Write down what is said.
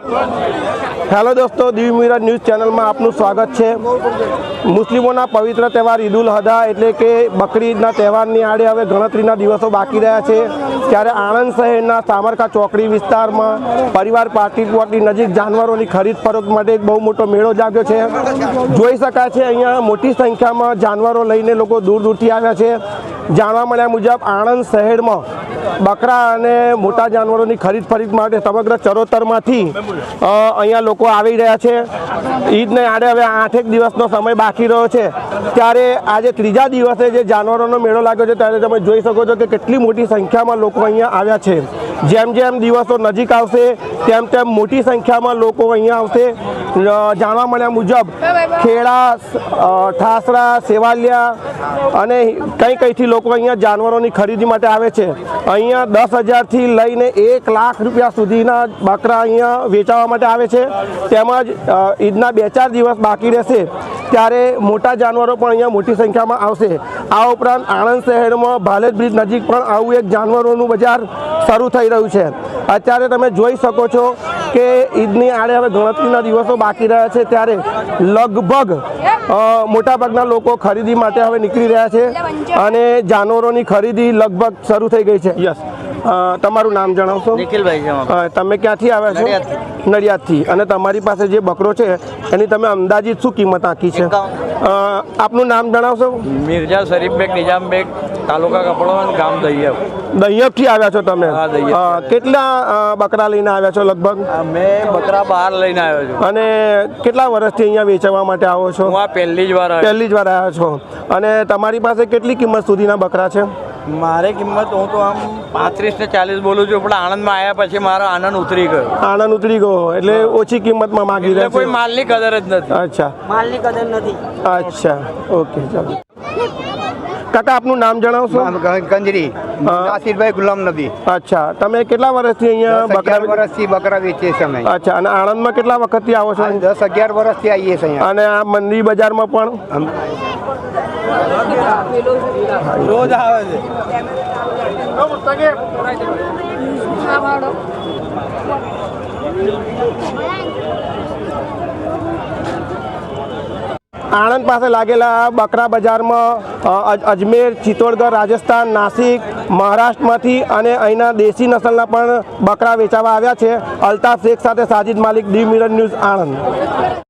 Thank you. Hello દોસ્તો Diu mirror news ચેનલમાં આપનું સ્વાગત છે. મુસ્લિમોના પવિત્ર તહેવાર ઈદ ઉલ અઝહા એટલે કે બકરી ઈદના તહેવારની આડે હવે ગણતરીના દિવસો બાકી રહ્યા છે. ત્યારે આણંદ શહેરના સામરકા ચોકડી વિસ્તારમાં પરિવાર પાર્ટી પ્લોટની નજીક જાનવરોની ખરીદ ફરોખ માટે એક બહુ મોટો મેળો જાગ્યો છે. જોઈ શકાય છે, અહીંયા મોટી સંખ્યામાં જાનવરો લઈને લોકો દૂર દૂરથી આવ્યા છે. જાણવા મળ્યા મુજબ આણંદ શહેરમાં બકરા અને મોટા જાનવરોની ખરીદ ફરીદ માટે સમગ્ર ચરોતરમાંથી અહીંયા લોકો આવી રહ્યા છે. ઈદને આડે હવે આઠેક દિવસનો સમય બાકી રહ્યો છે. ત્યારે આજે ત્રીજા દિવસે જે જાનવરોનો મેળો લાગ્યો છે, ત્યારે તમે જોઈ શકો છો કે કેટલી મોટી સંખ્યામાં લોકો અહીંયા આવ્યા છે. જેમ જેમ દિવસો નજીક આવશે, તેમ તેમ મોટી સંખ્યામાં લોકો અહીંયા આવશે. જાણવા મળ્યા મુજબ ખેડા ઠાસરા, સેવાલિયા અને કઈ કઈથી લોકો અહીંયા જાનવરોની ખરીદી માટે આવે છે? અહીંયા દસ હજારથી લઈને એક લાખ રૂપિયા સુધીના બકરા અહીંયા વેચાવા માટે આવે છે. તેમજ ઈદના બે ચાર દિવસ બાકી રહેશે ત્યારે મોટા જાનવરો પણ અહીંયા મોટી સંખ્યામાં આવશે. આ ઉપરાંત આણંદ શહેરમાં ભાલેજ બ્રિજ નજીક પણ આવું એક જાનવરોનું બજાર શરૂ થઈ રહ્યું છે. અત્યારે તમે જોઈ શકો છો કે ઈદની આડે હવે ગણતરીના દિવસો બાકી રહ્યા છે ત્યારે લગભગ મોટાભાગના લોકો ખરીદી માટે હવે નીકળી રહ્યા છે અને જાનવરોની ખરીદી લગભગ શરૂ થઈ ગઈ છે. યસ તમારું નામ જણાવશો? નિખિલભાઈ તમે ક્યાંથી આવ્યા છો? નડિયાદથી. અને તમારી પાસે જે બકરો છે એની તમે અંદાજિત શું કિંમત આંકી છે? આપનું નામ જણાવશો? મિર્જા શરીફબેગ નિજામબેગ તાલુકા કપડો ગામ દૈયબ દહિયપથી આવ્યા છો તમે. કેટલા બકરા લઈને આવ્યા છો લગભગ? અમે બકરા બહાર લઈને આવ્યો છું. અને કેટલા વર્ષથી અહીંયા વેચવા માટે આવો છો? હું આ પહેલી જ વાર પહેલી જ વાર આવ્યા છો. અને તમારી પાસે કેટલી કિંમત સુધીના બકરા છે? મારે કિંમત હું તો આમ પાંત્રીસ ને ચાલીસ બોલું છું પણ આણંદમાં આવ્યા પછી મારો આનંદ ઉતરી ગયો. આનંદ ઉતરી ગયો. એટલે ઓછી કિંમતમાં માગી રહ્યા કોઈ માલની કદર જ નથી. અચ્છા. માલની કદર નથી. અચ્છા. ઓકે ચાલો. કાકા આપનું નામ જણાવશો? કંજરી. નાસિરભાઈ ગુલામ નબી. અચ્છા તમે કેટલા વર્ષથી અહીંયા બકરા વર્ષથી બકરા વેચીએ છીએ અમે. અચ્છા અને આણંદમાં કેટલા વખતથી આવો છો? દસ અગિયાર વર્ષથી આવીએ છીએ અને આ મંદી બજારમાં પણ? રોજ આવે છે. આણંદ પાસે લાગેલા બકરા બજારમાં અજમેર, ચિત્તોડગઢ, રાજસ્થાન, નાસિક, મહારાષ્ટ્રમાંથી અને અહીંના દેશી નસલના પણ બકરા વેચાવા આવ્યા છે. અલ્તાફ શેખ સાથે સાજિદ માલિક, ડી મિરર ન્યૂઝ આણંદ.